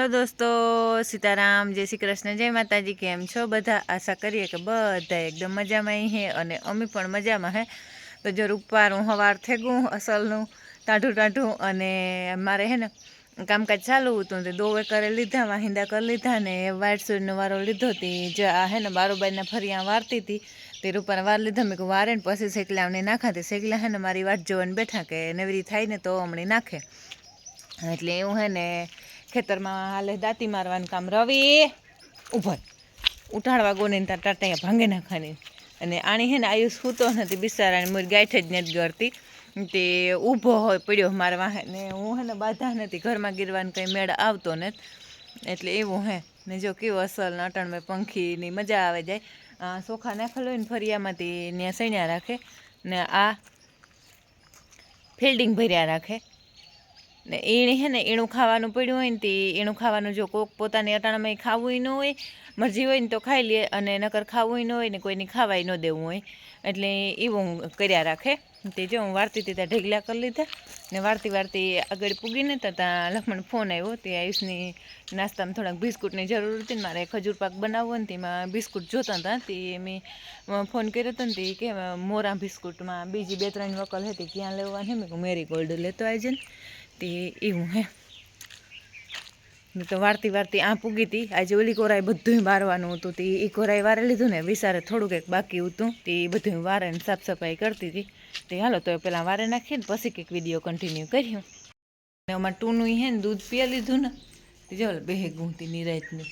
Hello દોસ્તો, સીતારામ, જય શ્રી કૃષ્ણ, જય માતાજી, કેમ છો? બધા આશા કરીએ કે બધા એકદમ મજામાં હે અને અમે પણ મજામાં હે. તો જો રૂપવારું હવાર થેગું અસલનું, ટાઢું ટાઢું અને મારે હે ને કામકાજ ચાલુ હતું તે દોવે કરી લીધા, વાહિંદા કરી લીધા ને વાઇટ સૂરનો વારો લીધો તે જે આ હે ને બારોબાઈના ફરિયા વારતી હતી તે રૂપાને વાર લીધા. મેં કહું વારે ને પછી શેકલા અમને નાખા. તે શેકલા હે ને મારી વાટ જોવાને બેઠા કે નવરી થાય ને તો અમને નાખે. એટલે એવું હે ને ખેતરમાં હાલે દાંતી મારવાનું કામ. રવિ ઉભર ઉઠાડવા ગોને તાર ટાટા ભાંગે નાખવાની. અને આણી હે ને આયુષ સૂતો નથી બિચારાને મોરી ગાંઠ જ નથી ગળતી. તે ઊભો હોય પડ્યો મારા વાહે. ને હું હે ને બાધા નથી, ઘરમાં ગીરવાનું કંઈ મેળ આવતો નથી. એટલે એવું હે. ને જો કેવું અસલ નટણ અટણમાં પંખીની મજા આવે જાય. સોખા નાખેલો હોય ને ફરિયામાંથી ત્યાં સણ્યા રાખે. ને આ ફિલ્ડિંગ ભર્યા રાખે. ને એણે હે ને એણું ખાવાનું પડ્યું હોય ને તે એણું ખાવાનું જો કોક પોતાની અટાણામાં ખાવું ન હોય, મરજી હોય ને તો ખાઈ લે અને નકર ખાવું ન હોય ને કોઈને ખાવાય ન દેવું હોય. એટલે એવું કર્યા રાખે. તે જો હું વારતી હતી ત્યાં ઢગલા કરી લીધા ને વારતી વારતી આગળ પૂગીને તો ત્યાં લક્ષ્મણ ફોન આવ્યો. તે આયુષની નાસ્તામાં થોડાક બિસ્કુટની જરૂર હતી ને મારે ખજૂર પાક બનાવવો ને તેમાં બિસ્કુટ જોતા હતા. તે મેં ફોન કર્યો હતો ને તે કે મોરા બિસ્કુટમાં બીજી બે ત્રણ વકલ હતી ક્યાં લેવાની. મેં મેરી ગોલ્ડ લેતો આવજે ને. તે એવું હે. મેં તો વારતી વારતી આ પૂગી હતી. આજે ઓલી કોરાએ બધું વારવાનું હતું. તે એ કોરાએ વારે લીધું ને, વિસારે થોડુંક કંઈક બાકી હતું. તે બધું વારે ને સાફ સફાઈ કરતી હતી. તે હાલો, તો પહેલાં વારે નાખીને પછી કંઈક વીડિયો કન્ટિન્યુ કર્યું. ને અમારે ટૂનું હે ને દૂધ પીએ લીધું ને. તે જો બેહે ગુંતી નિરાયતનું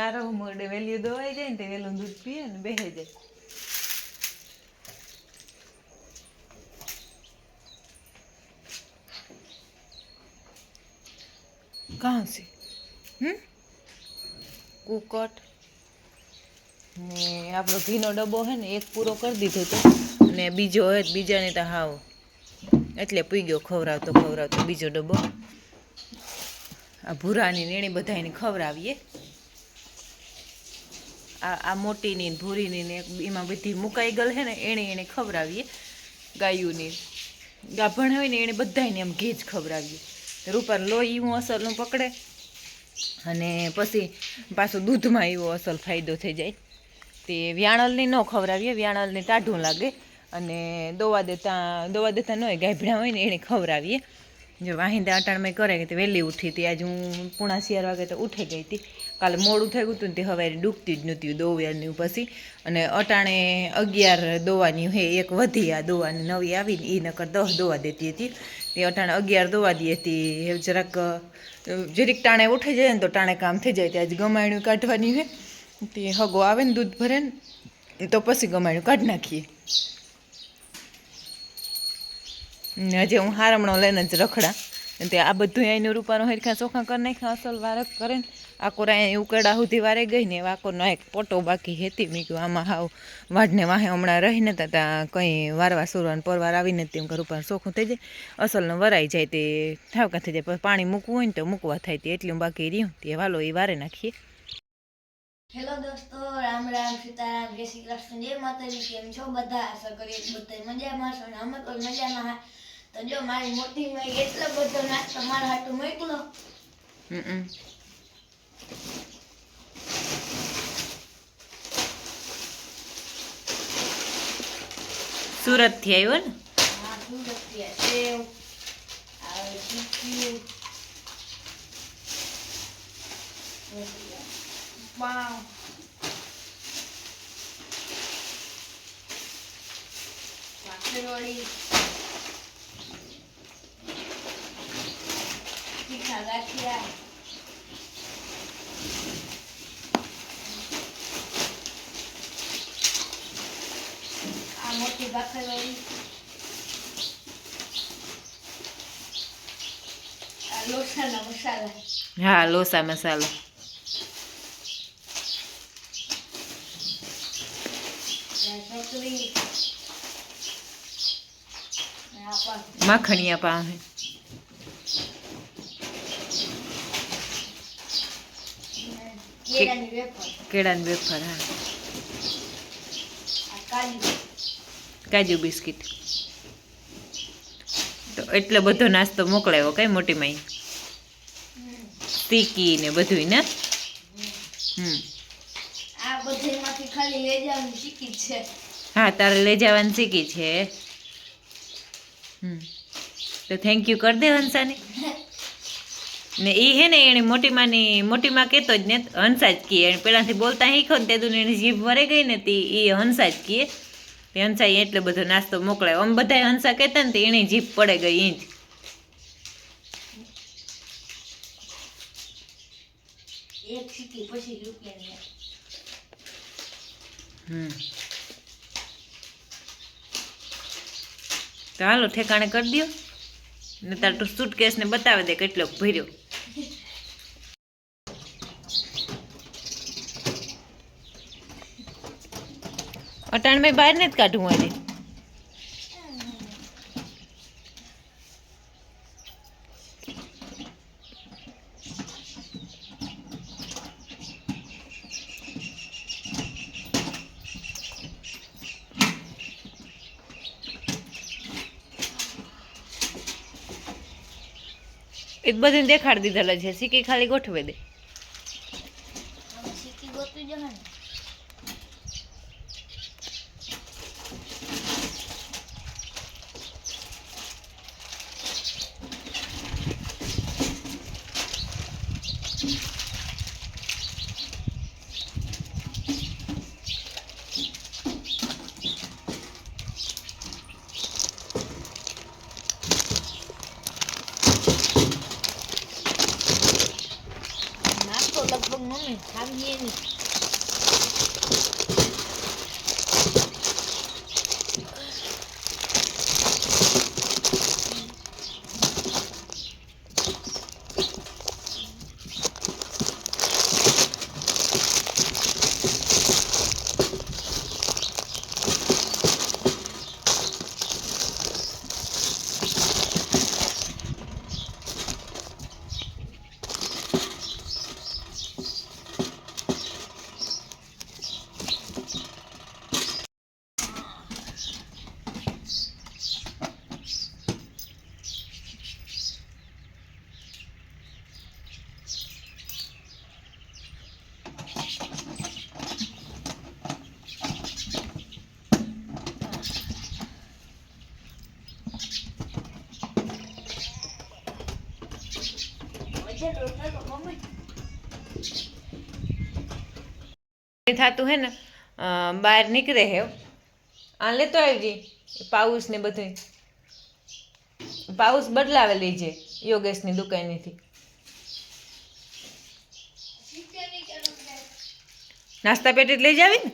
આરો મોડે વેલ્યુ દવાઈ જાય ને તે વેલું દૂધ પીએ ને બેહે જાય कहाँ से હમ કુકટ ને આપણો ઘીનો ડબ્બો છે ને એક પૂરો કરી દીધો તો ને બીજો હોય તો બીજાને તો હાવ એટલે પી ગયો ખવડાવતો ખવડાવતો બીજો ડબ્બો આ ભૂરાની ને એની બધાને ખવડાવીએ આ મોટીની ભૂરીની ને એમાં બધી મુકાઈ ગયેલ છે ને, એણે એને ખવડાવીએ, ગાયુંની. ગાભણ હોય ને એણે બધાને એમ ઘી ખવડાવીએ. રૂપાર લોહી હું અસલનું પકડે, અને પછી પાછું દૂધમાં એવો અસલ ફાયદો થઈ જાય. તે વ્યાણલની ન ખવડાવીએ, વ્યાણલને ટાઢું લાગે, અને દોવા દેતા દોવા દેતા ન હોય ગાભણા હોય ને એને ખવડાવીએ. જો વાહિંદા અટાણમાં કરે કે વહેલી ઉઠી હતી. આજે હું પૂણા શિયાર વાગે તો ઉઠી ગઈ હતી. કાલે મોડું થઈ ગયું હતું ને તે હવે ડૂબતી જ નહોતી દોવાની પછી. અને અટાણે અગિયાર દોવાની હે, એક વધી આ દોવાની નવી આવીને એ નકર દસ દોવા દેતી હતી. તે અટાણે અગિયાર દોવા દી હતી. જરાક જરીક ટાણે ઉઠી જાય ને તો ટાણે કામ થઈ જાય. ત્યાં જ ગમાયણું કાઢવાની હોય તે હગો આવે ને દૂધ ભરે ને તો પછી ગમાયણું કાઢી નાખીએ. હજી હું હારમણો લઈને જ રખડા. તે આ બધું અહીંનું રૂપાનું હરખા ચોખા કરી નાખ્યા, અસલ વારક કરે ને. આકોર અહીંયા ઉકેડા સુધી વારે ગઈ ને આકોરનો એક પોટો બાકી હતી મેં કહ્યું આમાં હાવ વાઢને વાહે હમણાં રહીને નતા ત્યાં કંઈ વારવા સુરવાન પરવાર આવીને તેમ ઘર ઉપર ચોખ્ખું થઈ જાય. અસલનો વરાઈ જાય તે ઠાવકા થઈ જાય. પાણી મૂકવું હોય ને તો મૂકવા થાય તે, એટલું બાકી રહ્યું. તે વાલો એ વારે નાખીએ. હેલો દોસ્તો, રામ રામ સીતારામ, જય શ્રી કૃષ્ણ, જય માતાજી, કેમ છો? બધા આશા કરીએ બધા મજામાં છો ને અમે તો મજામાં. તો જો મારી મોટી મેં એટલો બધો નાસ્તો મારા હાટું મોકલો. હમ સુરતથી આવ્યો ને? હા સુરતી આ સેવ આ ટીક્યું પાવ. ભાખરવડી તીખા ગાંઠિયા આ મોટી ભાખરવડી આ લોસાના મસાલા હા લોસા મસાલો. માખણિયા પાસે કેળાની વેફર હા. કાજુ. બિસ્કિટ. તો એટલો બધો નાસ્તો મોકલાવ્યો કઈ મોટી માઈ? તીકી ને બધું ને? હમ. હા તારે લઈ જવાની શીખી છે. હમ. તો થેન્ક યુ કરી દે હંસાને. ને એ હે ને એને મોટી માની મોટી માં કહેતો જ ને હંસા જ કીએ. એને પહેલાંથી બોલતા શીખો ને તે એની જીભ મરે ગઈ ને તે એ હંસા જ કીએ. તે હંસા એટલો બધો નાસ્તો મોકલાયો. આમ બધા હંસા કહેતા ને તે એની જીભ પડે ગઈ એ જ તો હાલો ઠેકાણે કરી દો ને તાર તું સૂટકેસ ને બતાવી દે કેટલો ભર્યો. અટાણ મેં બહાર ને જ કાઢું આજે. એ બધું દેખાડી દીધેલા છે. સિક્કી ખાલી ગોઠવે દે. 감사 합. થાતું હે ને બહાર નીકળે હે આ લેતો આવજે પાઉસ ને બધું પાઉસ બદલાવે લેજે યોગેશની દુકાનેથી. નાસ્તા પેટી લઈ જાવી ને?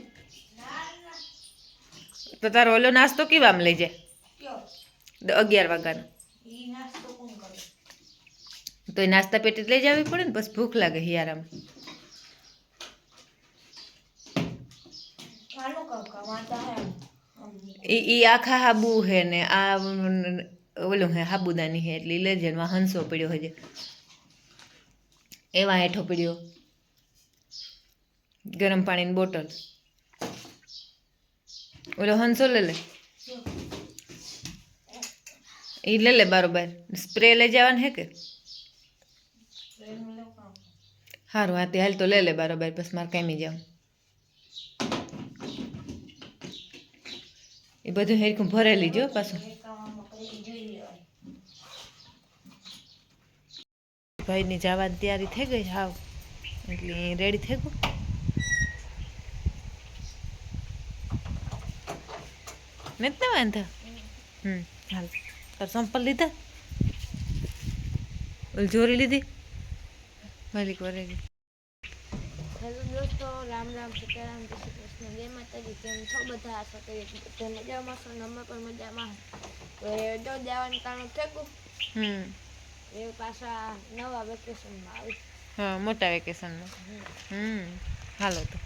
તો તારો ઓલો નાસ્તો કેવામ લઈ જાય? અગિયાર વાગ્યાનો. તો એ નાસ્તા પેટી લઈ જવી પડે ને? બસ ભૂખ લાગે હિયારામાં એ એ આખા હાબુ હે ને આ ઓલું હે હાબુદાની હે એટલે ઈ લેજે હંસો પડ્યો હજે એવા હેઠો પડ્યો. ગરમ પાણીની બોટલ. ઓલો હંસો લે. લે એ લે લે બારોબાર. સ્પ્રે લઈ જવાનું હે કે. સારું હા હાલ તો લે લે બારોબાર, બસ મારે કામી જાઉં. એ બધું હેરખું ભરેલી જો પાછું. ભાઈની જવાની તૈયારી થઈ ગઈ, હાવ. એટલે રેડી થઈ ગયું. નથી વાંધો? હમ, હાલ. તાર સંપલ લીધા? જોરી લીધી? માલિક વરે હેલો દોસ્તો રામ રામ સીતારામ જય શ્રી કૃષ્ણ. જય માતાજી કેમ છો બધા? આશા કરીએ બધા મજામાં છો અમે પણ મજામાં. તો એ જો જવાનું કારણું થયું હમ. એ પાછા નવા વેકેશનમાં આવી હા મોટા વેકેશનમાં હમ. હાલો તો.